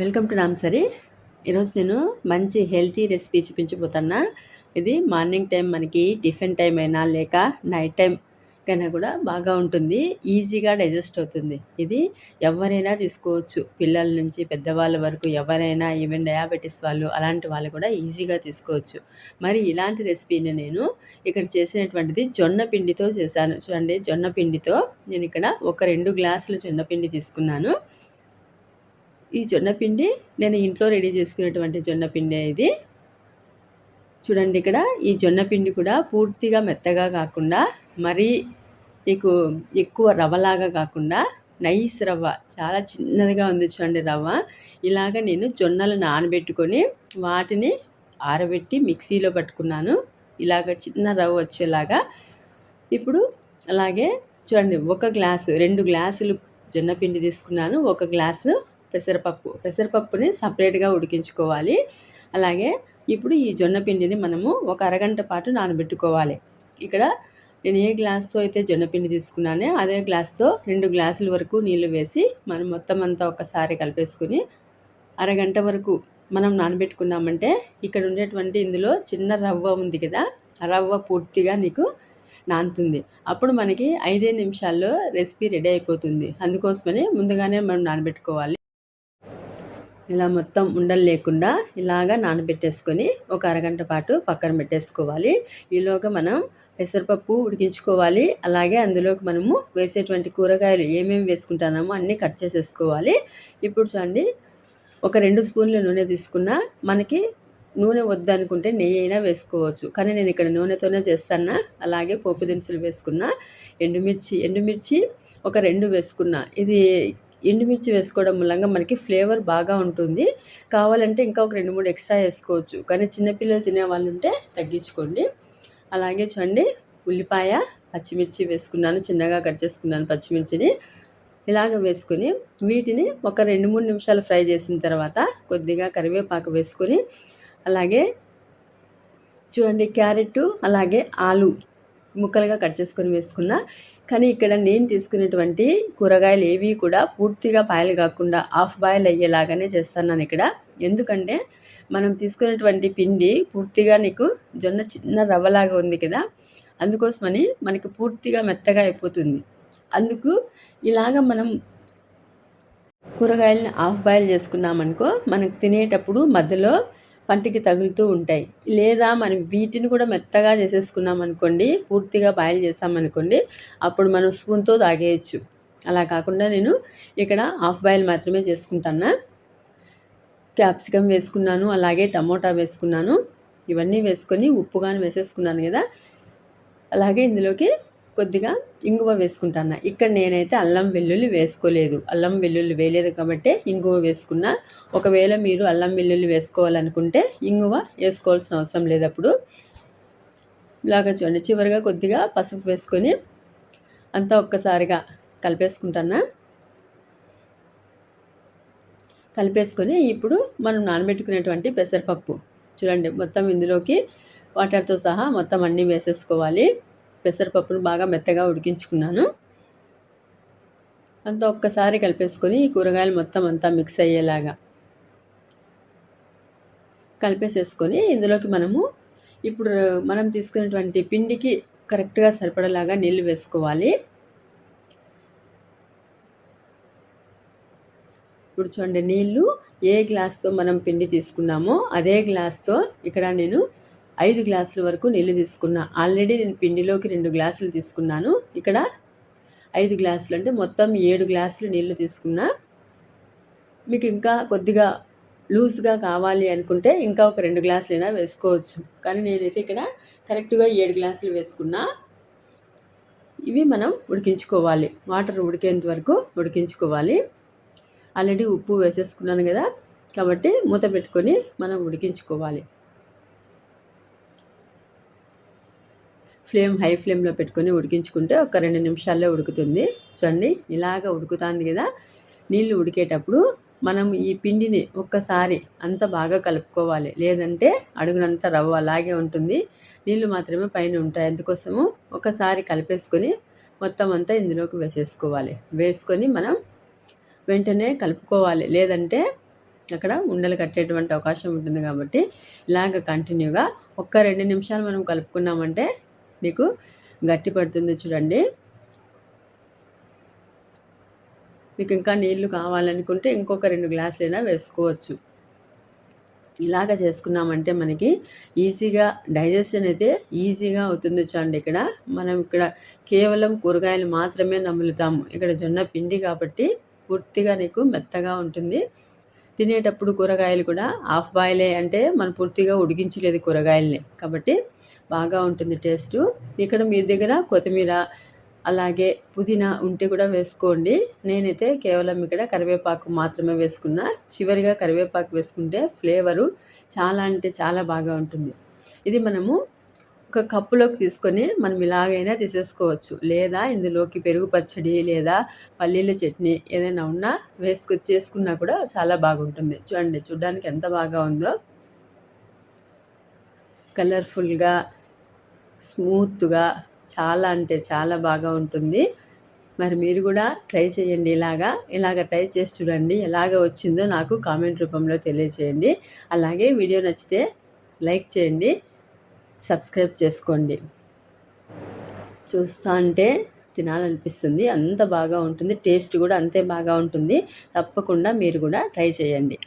Welcome to నామ్సరీ. ఈరోజు నేను మంచి హెల్తీ రెసిపీ చూపించబోతున్నా. ఇది మార్నింగ్ టైం మనకి టిఫిన్ టైం అయినా లేక నైట్ టైం కన్నా కూడా బాగా ఉంటుంది. ఈజీగా డైజెస్ట్ అవుతుంది. ఇది ఎవరైనా తీసుకోవచ్చు. పిల్లల నుంచి పెద్దవాళ్ళ వరకు ఎవరైనా ఈవెన్ డయాబెటీస్ వాళ్ళు అలాంటి వాళ్ళు కూడా ఈజీగా తీసుకోవచ్చు. మరి ఇలాంటి రెసిపీని నేను ఇక్కడ చేసినటువంటిది జొన్న పిండితో చేశాను. చూడండి జొన్న పిండితో నేను ఇక్కడ ఒక రెండు గ్లాసులు జొన్న పిండి తీసుకున్నాను. ఈ జొన్నపిండి నేను ఇంట్లో రెడీ చేసుకున్నటువంటి జొన్నపిండి ఇది. చూడండి ఇక్కడ ఈ జొన్నపిండి కూడా పూర్తిగా మెత్తగా కాకుండా మరీ నీకు ఎక్కువ రవ్వలాగా కాకుండా నైస్ రవ్వ చాలా చిన్నదిగా ఉంది చూడండి రవ్వ. ఇలాగ నేను జొన్నలు నానబెట్టుకొని వాటిని ఆరబెట్టి మిక్సీలో పట్టుకున్నాను. ఇలాగ చిన్న రవ్వ వచ్చేలాగా. ఇప్పుడు అలాగే చూడండి ఒక గ్లాసు రెండు గ్లాసులు జొన్నపిండి తీసుకున్నాను. ఒక గ్లాసు పెసరపప్పు. పెసరపప్పుని సపరేట్గా ఉడికించుకోవాలి. అలాగే ఇప్పుడు ఈ జొన్న పిండిని మనము ఒక అరగంట పాటు నానబెట్టుకోవాలి. ఇక్కడ నేను ఏ గ్లాస్తో అయితే జొన్నపిండి తీసుకున్నానో అదే గ్లాస్తో రెండు గ్లాసుల వరకు నీళ్ళు వేసి మనం మొత్తం అంతా ఒకసారి కలిపేసుకుని అరగంట వరకు మనం నానబెట్టుకున్నామంటే ఇక్కడ ఉండేటువంటి ఇందులో చిన్న రవ్వ ఉంది కదా ఆ రవ్వ పూర్తిగా నీకు నానుతుంది. అప్పుడు మనకి ఐదే నిమిషాల్లో రెసిపీ రెడీ అయిపోతుంది. అందుకోసమని ముందుగానే మనం నానబెట్టుకోవాలి. ఇలా మొత్తం ఉండలు లేకుండా ఇలాగా నానబెట్టేసుకొని ఒక అరగంట పాటు పక్కన పెట్టేసుకోవాలి. ఈలోగా మనం పెసరపప్పు ఉడికించుకోవాలి. అలాగే అందులోకి మనము వేసేటువంటి కూరగాయలు ఏమేమి వేసుకుంటున్నామో అన్నీ కట్ చేసేసుకోవాలి. ఇప్పుడు చూడండి ఒక రెండు స్పూన్ల నూనె తీసుకున్న మనకి నూనె వద్దనుకుంటే నెయ్యి అయినా వేసుకోవచ్చు. కానీ నేను ఇక్కడ నూనెతోనే చేస్తాను అలాగే పోపు దినుసులు వేసుకున్న ఎండుమిర్చి ఎండుమిర్చి ఒక రెండు వేసుకున్నా. ఇది ఎండుమిర్చి వేసుకోవడం మూలంగా మనకి ఫ్లేవర్ బాగా ఉంటుంది. కావాలంటే ఇంకా ఒక రెండు మూడు ఎక్స్ట్రా వేసుకోవచ్చు. కానీ చిన్నపిల్లలు తినే వాళ్ళు ఉంటే తగ్గించుకోండి. అలాగే చూడండి ఉల్లిపాయ పచ్చిమిర్చి వేసుకున్నాను. చిన్నగా కట్ చేసుకున్నాను పచ్చిమిర్చిని. ఇలాగ వేసుకొని వీటిని ఒక రెండు మూడు నిమిషాలు ఫ్రై చేసిన తర్వాత కొద్దిగా కరివేపాకు వేసుకొని అలాగే చూడండి క్యారెట్ అలాగే ఆలు ముక్కలుగా కట్ చేసుకొని వేసుకున్న కానీ ఇక్కడ నేను తీసుకునేటువంటి కూరగాయలు ఏవి కూడా పూర్తిగా బాయిల్ కాకుండా హాఫ్ బాయిల్ అయ్యేలాగానే చేస్తున్నాను ఇక్కడ. ఎందుకంటే మనం తీసుకునేటువంటి పిండి పూర్తిగా నీకు జొన్న చిన్న రవ్వలాగా ఉంది కదా అందుకోసమని మనకి పూర్తిగా మెత్తగా అయిపోతుంది. అందుకు ఇలాగ మనం కూరగాయలను హాఫ్ బాయిల్ చేసుకున్నామనుకో మనకు తినేటప్పుడు మధ్యలో పంటికి తగులుతూ ఉంటాయి. లేదా మనం వీటిని కూడా మెత్తగా చేసేసుకున్నాం అనుకోండి పూర్తిగా బాయిల్ చేసామనుకోండి అప్పుడు మనం స్పూన్తో తాగేయచ్చు. అలా కాకుండా నేను ఇక్కడ హాఫ్ బాయిల్ మాత్రమే చేసుకుంటాను క్యాప్సికమ్ వేసుకున్నాను అలాగే టమోటా వేసుకున్నాను. ఇవన్నీ వేసుకొని ఉప్పు కానీ వేసేసుకున్నాను కదా. అలాగే ఇందులోకి కొద్దిగా ఇంగువ వేసుకుంటాను ఇక్కడ నేనైతే అల్లం వెల్లుల్లి వేసుకోలేదు. అల్లం వెల్లుల్లి వేయలేదు కాబట్టి ఇంగువ వేసుకున్నా. ఒకవేళ మీరు అల్లం వెల్లుల్లి వేసుకోవాలనుకుంటే ఇంగువ వేసుకోవాల్సిన అవసరం లేదు అప్పుడు. ఇలాగా చూడండి. చివరిగా కొద్దిగా పసుపు వేసుకొని అంతా ఒక్కసారిగా కలిపేసుకుంటాను కలిపేసుకొని ఇప్పుడు మనం నానబెట్టుకునేటువంటి పెసరపప్పు. చూడండి. మొత్తం ఇందులోకి వాటర్తో సహా మొత్తం అన్నీ వేసేసుకోవాలి. పెసరపప్పును బాగా మెత్తగా ఉడికించుకున్నాను. అంతా ఒక్కసారి కలిపేసుకొని ఈ కూరగాయలు మొత్తం అంతా మిక్స్ అయ్యేలాగా కలిపేసేసుకొని ఇందులోకి మనము ఇప్పుడు మనం తీసుకున్నటువంటి పిండికి కరెక్ట్గా సరిపడేలాగా నీళ్ళు వేసుకోవాలి. ఇప్పుడు చూడండి నీళ్ళు ఏ గ్లాస్తో మనం పిండి తీసుకున్నామో అదే గ్లాస్తో ఇక్కడ నేను ఐదు గ్లాసుల వరకు నీళ్ళు తీసుకున్నా. ఆల్రెడీ నేను పిండిలోకి రెండు గ్లాసులు తీసుకున్నాను. ఇక్కడ ఐదు గ్లాసులు అంటే మొత్తం ఏడు గ్లాసులు నీళ్ళు తీసుకున్నా. మీకు ఇంకా కొద్దిగా లూజ్గా కావాలి అనుకుంటే ఇంకా ఒక రెండు గ్లాసులైనా వేసుకోవచ్చు. కానీ నేనైతే ఇక్కడ కరెక్ట్గా ఏడు గ్లాసులు వేసుకున్నా. ఇవి మనం ఉడికించుకోవాలి. వాటర్ ఉడికేంత వరకు ఉడికించుకోవాలి. ఆల్రెడీ ఉప్పు వేసేసుకున్నాను కదా. కాబట్టి మూత పెట్టుకొని మనం ఉడికించుకోవాలి. ఫ్లేమ్ హై ఫ్లేమ్లో పెట్టుకొని ఉడికించుకుంటే ఒక రెండు నిమిషాల్లో ఉడుకుతుంది. చూడండి ఇలాగ ఉడుకుతుంది కదా. నీళ్ళు ఉడికేటప్పుడు మనం ఈ పిండిని ఒక్కసారి అంత బాగా కలుపుకోవాలి. లేదంటే అడుగునంత రవ్వ అలాగే ఉంటుంది. నీళ్ళు మాత్రమే పైన ఉంటాయి. అందుకోసము ఒకసారి కలిపేసుకొని మొత్తం అంతా ఇందులోకి వేసేసుకోవాలి. వేసుకొని మనం వెంటనే కలుపుకోవాలి. లేదంటే అక్కడ ఉండలు కట్టేటువంటి అవకాశం ఉంటుంది కాబట్టి ఇలాగ కంటిన్యూగా ఒక్క రెండు నిమిషాలు మనం కలుపుకున్నామంటే మీకు గట్టి పడుతుంది చూడండి. మీకు ఇంకా నీళ్ళు కావాలనుకుంటే ఇంకొక రెండు గ్లాసులైనా వేసుకోవచ్చు. ఇలాగ చేసుకున్నామంటే మనకి ఈజీగా డైజెషన్ అయితే ఈజీగా అవుతుంది చూడండి ఇక్కడ. మనం ఇక్కడ కేవలం కూరగాయలు మాత్రమే నములుతాము. ఇక్కడ జొన్న పిండి కాబట్టి పూర్తిగా నీకు మెత్తగా ఉంటుంది. తినేటప్పుడు కూరగాయలు కూడా హాఫ్ బాయిలే అంటే మనం పూర్తిగా ఉడికించలేదు కూరగాయలని. కాబట్టి బాగా ఉంటుంది టేస్టు. ఇక్కడ మీ దగ్గర కొత్తిమీర అలాగే పుదీనా ఉంటే కూడా వేసుకోండి. నేనైతే కేవలం ఇక్కడ కరివేపాకు మాత్రమే వేసుకున్నా. చివరిగా కరివేపాకు వేసుకుంటే ఫ్లేవరు చాలా అంటే చాలా బాగా ఉంటుంది. ఇది మనము ఒక కప్పులోకి తీసుకొని మనం ఇలాగైనా తీసేసుకోవచ్చు. లేదా ఇందులోకి పెరుగు పచ్చడి లేదా పల్లీల చట్నీ ఏదైనా ఉన్నా వేసుకు చేసుకున్నా కూడా చాలా బాగుంటుంది. చూడండి చూడడానికి ఎంత బాగా ఉందో. కలర్ఫుల్గా స్మూత్గా చాలా అంటే చాలా బాగా ఉంటుంది. మరి మీరు కూడా ట్రై చేయండి ఇలాగా. ఇలాగ ట్రై చేసి చూడండి ఎలాగ వచ్చిందో నాకు కామెంట్ రూపంలో తెలియచేయండి. అలాగే వీడియో నచ్చితే లైక్ చేయండి. సబ్స్క్రైబ్ చేసుకోండి. చూస్తా అంటే తినాలనిపిస్తుంది. అంత బాగా ఉంటుంది. టేస్ట్ కూడా అంతే బాగా ఉంటుంది. తప్పకుండా మీరు కూడా ట్రై చేయండి.